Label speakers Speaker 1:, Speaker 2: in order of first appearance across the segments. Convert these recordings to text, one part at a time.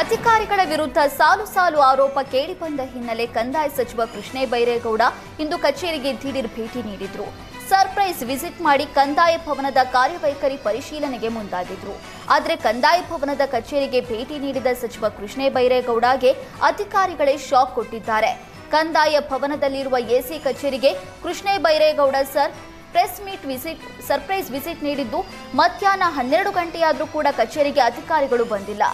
Speaker 1: ಅಧಿಕಾರಿಗಳ ವಿರುದ್ಧ ಸಾಲು ಸಾಲು ಆರೋಪ ಕೇಳಿಬಂದ ಹಿನ್ನೆಲೆ ಕಂದಾಯ ಸಚಿವ ಕೃಷ್ಣೇ ಬೈರೇಗೌಡ ಇಂದು ಕಚೇರಿಗೆ ದಿಢೀರ್ ಭೇಟಿ ನೀಡಿದ್ರು. ಸರ್ಪ್ರೈಸ್ ವಿಸಿಟ್ ಮಾಡಿ ಕಂದಾಯ ಭವನದ ಕಾರ್ಯವೈಖರಿ ಪರಿಶೀಲನೆಗೆ ಮುಂದಾಗಿದ್ರು. ಆದರೆ ಕಂದಾಯ ಭವನದ ಕಚೇರಿಗೆ ಭೇಟಿ ನೀಡಿದ ಸಚಿವ ಕೃಷ್ಣೇ ಬೈರೇಗೌಡಗೆ ಅಧಿಕಾರಿಗಳೇ ಶಾಕ್ ಕೊಟ್ಟಿದ್ದಾರೆ. ಕಂದಾಯ ಭವನದಲ್ಲಿರುವ ಎಸಿ ಕಚೇರಿಗೆ Krishna Byregowda sir, press meet visit, surprise visit ನೀಡಿದ್ದು ಮಧ್ಯಾಹ್ನ ಹನ್ನೆರಡು ಗಂಟೆಯಾದರೂ ಕೂಡ ಕಚೇರಿಗೆ ಅಧಿಕಾರಿಗಳು ಬಂದಿಲ್ಲ.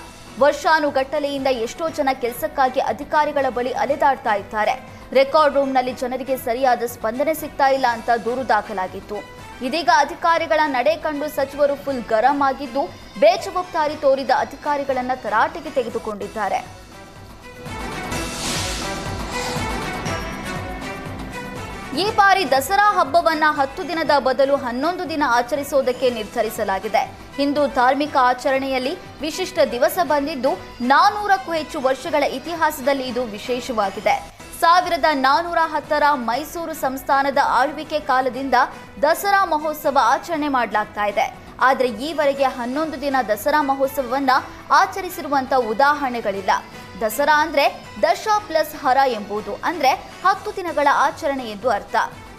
Speaker 1: ವರ್ಷಾನುಗಟ್ಟಲೆಯಿಂದ ಎಷ್ಟೋ ಜನ ಕೆಲಸಕ್ಕಾಗಿ ಅಧಿಕಾರಿಗಳ ಬಳಿ ಅಲೆದಾಡ್ತಾ ಇದ್ದಾರೆ. ರೆಕಾರ್ಡ್ ರೂಮ್ನಲ್ಲಿ ಜನರಿಗೆ ಸರಿಯಾದ ಸ್ಪಂದನೆ ಸಿಗ್ತಾ ಇಲ್ಲ ಅಂತ ದೂರು ದಾಖಲಾಗಿತ್ತು. ಇದೀಗ ಅಧಿಕಾರಿಗಳ ನಡೆ ಕಂಡು ಸಚಿವರು ಫುಲ್ ಗರಂ ಆಗಿದ್ದು, ಬೇಜವಾಬ್ದಾರಿ ತೋರಿದ ಅಧಿಕಾರಿಗಳನ್ನ ತರಾಟೆಗೆ ತೆಗೆದುಕೊಂಡಿದ್ದಾರೆ. ಈ ಬಾರಿ ದಸರಾ ಹಬ್ಬವನ್ನ ಹತ್ತು ದಿನದ ಬದಲು ಹನ್ನೊಂದು ದಿನ ಆಚರಿಸುವುದಕ್ಕೆ ನಿರ್ಧರಿಸಲಾಗಿದೆ. ಹಿಂದೂ ಧಾರ್ಮಿಕ ಆಚರಣೆಯಲ್ಲಿ ವಿಶಿಷ್ಟ ದಿವಸ ಬಂದಿದ್ದು ನಾನೂರಕ್ಕೂ ಹೆಚ್ಚು ವರ್ಷಗಳ ಇತಿಹಾಸದಲ್ಲಿ ಇದು ವಿಶೇಷವಾಗಿದೆ. ಸಾವಿರದ ನಾನೂರ ಹತ್ತರ ಮೈಸೂರು ಸಂಸ್ಥಾನದ ಆಳ್ವಿಕೆ ಕಾಲದಿಂದ ದಸರಾ ಮಹೋತ್ಸವ ಆಚರಣೆ ಮಾಡಲಾಗ್ತಾ ಇದೆ. ಆದರೆ ಈವರೆಗೆ ಹನ್ನೊಂದು ದಿನ ದಸರಾ ಮಹೋತ್ಸವವನ್ನು ಆಚರಿಸಿರುವಂಥ ಉದಾಹರಣೆಗಳಿಲ್ಲ. ದಸರಾ ಅಂದ್ರೆ ದಶ ಪ್ಲಸ್ ಹರ ಎಂಬುದು ಅಂದರೆ ಹತ್ತು ದಿನಗಳ ಆಚರಣೆ ಎಂದು ಅರ್ಥ.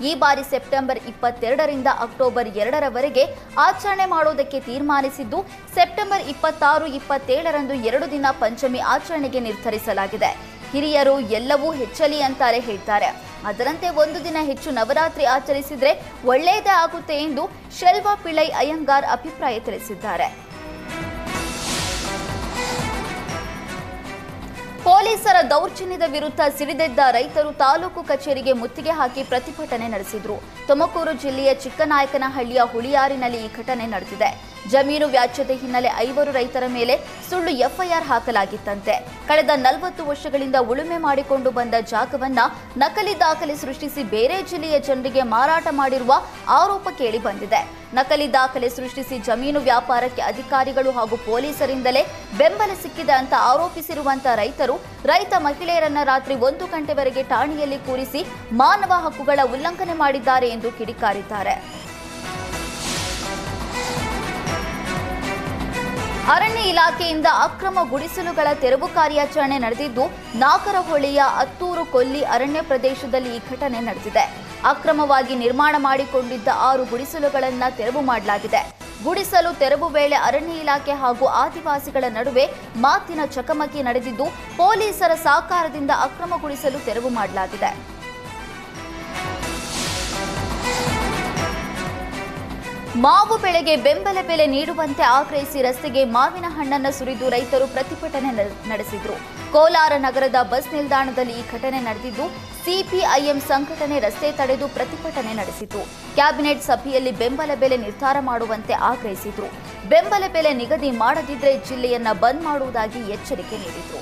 Speaker 1: ಈ ಬಾರಿ ಸೆಪ್ಟೆಂಬರ್ ಇಪ್ಪತ್ತೆರಡರಿಂದ ಅಕ್ಟೋಬರ್ ಎರಡರವರೆಗೆ ಆಚರಣೆ ಮಾಡೋದಕ್ಕೆ ತೀರ್ಮಾನಿಸಿದ್ದು, ಸೆಪ್ಟೆಂಬರ್ ಇಪ್ಪತ್ತಾರು, ಇಪ್ಪತ್ತೇಳರಂದು ಎರಡು ದಿನ ಪಂಚಮಿ ಆಚರಣೆಗೆ ನಿರ್ಧರಿಸಲಾಗಿದೆ. ಹಿರಿಯರು ಎಲ್ಲವೂ ಹೆಚ್ಚಲಿ ಅಂತಾರೆ ಹೇಳ್ತಾರೆ. ಅದರಂತೆ ಒಂದು ದಿನ ಹೆಚ್ಚು ನವರಾತ್ರಿ ಆಚರಿಸಿದ್ರೆ ಒಳ್ಳೆಯದೇ ಆಗುತ್ತೆ ಎಂದು ಶೆಲ್ವಾ ಪಿಳ್ಳೈ ಅಯ್ಯಂಗಾರ್ ಅಭಿಪ್ರಾಯ ತಿಳಿಸಿದ್ದಾರೆ. ಪೊಲೀಸರ ದೌರ್ಜನ್ಯದ ವಿರುದ್ಧ ಸಿಡಿದೆದ್ದ ರೈತರು ತಾಲೂಕು ಕಚೇರಿಗೆ ಮುತ್ತಿಗೆ ಹಾಕಿ ಪ್ರತಿಭಟನೆ ನಡೆಸಿದ್ರು. ತುಮಕೂರು ಜಿಲ್ಲೆಯ ಚಿಕ್ಕನಾಯಕನಹಳ್ಳಿಯ ಹುಳಿಯಾರಿನಲ್ಲಿ ಈ ಘಟನೆ ನಡೆದಿದೆ. ಜಮೀನು ವ್ಯಾಜ್ಯದ ಹಿನ್ನೆಲೆ ಐವರು ರೈತರ ಮೇಲೆ ಸುಳ್ಳು ಎಫ್ಐಆರ್ ಹಾಕಲಾಗಿತ್ತಂತೆ. ಕಳೆದ ನಲವತ್ತು ವರ್ಷಗಳಿಂದ ಉಳುಮೆ ಮಾಡಿಕೊಂಡು ಬಂದ ಜಾಗವನ್ನ ನಕಲಿ ದಾಖಲೆ ಸೃಷ್ಟಿಸಿ ಬೇರೆ ಜಿಲ್ಲೆಯ ಜನರಿಗೆ ಮಾರಾಟ ಮಾಡಿರುವ ಆರೋಪ ಕೇಳಿ ಬಂದಿದೆ. ನಕಲಿ ದಾಖಲೆ ಸೃಷ್ಟಿಸಿ ಜಮೀನು ವ್ಯಾಪಾರಕ್ಕೆ ಅಧಿಕಾರಿಗಳು ಹಾಗೂ ಪೊಲೀಸರಿಂದಲೇ ಬೆಂಬಲ ಸಿಕ್ಕಿದೆ ಅಂತ ಆರೋಪಿಸಿರುವಂತಹ ರೈತರು ರೈತ ಮಹಿಳೆಯರನ್ನ ರಾತ್ರಿ ಒಂದು ಗಂಟೆವರೆಗೆ ಠಾಣೆಯಲ್ಲಿ ಕೂರಿಸಿ ಮಾನವ ಹಕ್ಕುಗಳ ಉಲ್ಲಂಘನೆ ಮಾಡಿದ್ದಾರೆ ಎಂದು ಕಿಡಿಕಾರಿದ್ದಾರೆ. ಅರಣ್ಯ ಇಲಾಖೆಯಿಂದ ಅಕ್ರಮ ಗುಡಿಸಲುಗಳ ತೆರವು ಕಾರ್ಯಾಚರಣೆ ನಡೆದಿದ್ದು, ನಾಗರಹೊಳೆಯ ಅತ್ತೂರು ಕೊಲ್ಲಿ ಅರಣ್ಯ ಪ್ರದೇಶದಲ್ಲಿ ಈ ಘಟನೆ ನಡೆದಿದೆ. ಅಕ್ರಮವಾಗಿ ನಿರ್ಮಾಣ ಮಾಡಿಕೊಂಡಿದ್ದ ಆರು ಗುಡಿಸಲುಗಳನ್ನು ತೆರವು ಮಾಡಲಾಗಿದೆ. ಗುಡಿಸಲು ತೆರವು ವೇಳೆ ಅರಣ್ಯ ಇಲಾಖೆ ಹಾಗೂ ಆದಿವಾಸಿಗಳ ನಡುವೆ ಮಾತಿನ ಚಕಮಕಿ ನಡೆದಿದ್ದು, ಪೊಲೀಸರ ಸಹಕಾರದಿಂದ ಅಕ್ರಮ ಗುಡಿಸಲು ತೆರವು ಮಾಡಲಾಗಿದೆ. ಮಾವು ಬೆಳೆಗೆ ಬೆಂಬಲ ಬೆಲೆ ನೀಡುವಂತೆ ಆಗ್ರಹಿಸಿ ರಸ್ತೆಗೆ ಮಾವಿನ ಹಣ್ಣನ್ನು ಸುರಿದು ರೈತರು ಪ್ರತಿಭಟನೆ ನಡೆಸಿದರು. ಕೋಲಾರ ನಗರದ ಬಸ್ ನಿಲ್ದಾಣದಲ್ಲಿ ಈ ಘಟನೆ ನಡೆದಿದ್ದು, ಸಿಪಿಐಎಂ ಸಂಘಟನೆ ರಸ್ತೆ ತಡೆದು ಪ್ರತಿಭಟನೆ ನಡೆಸಿತು. ಕ್ಯಾಬಿನೆಟ್ ಸಭೆಯಲ್ಲಿ ಬೆಂಬಲ ಬೆಲೆ ನಿರ್ಧಾರ ಮಾಡುವಂತೆ ಆಗ್ರಹಿಸಿದರು. ಬೆಂಬಲ ಬೆಲೆ ನಿಗದಿ ಮಾಡದಿದ್ರೆ ಜಿಲ್ಲೆಯನ್ನ ಬಂದ್ ಮಾಡುವುದಾಗಿ ಎಚ್ಚರಿಕೆ ನೀಡಿದ್ರು.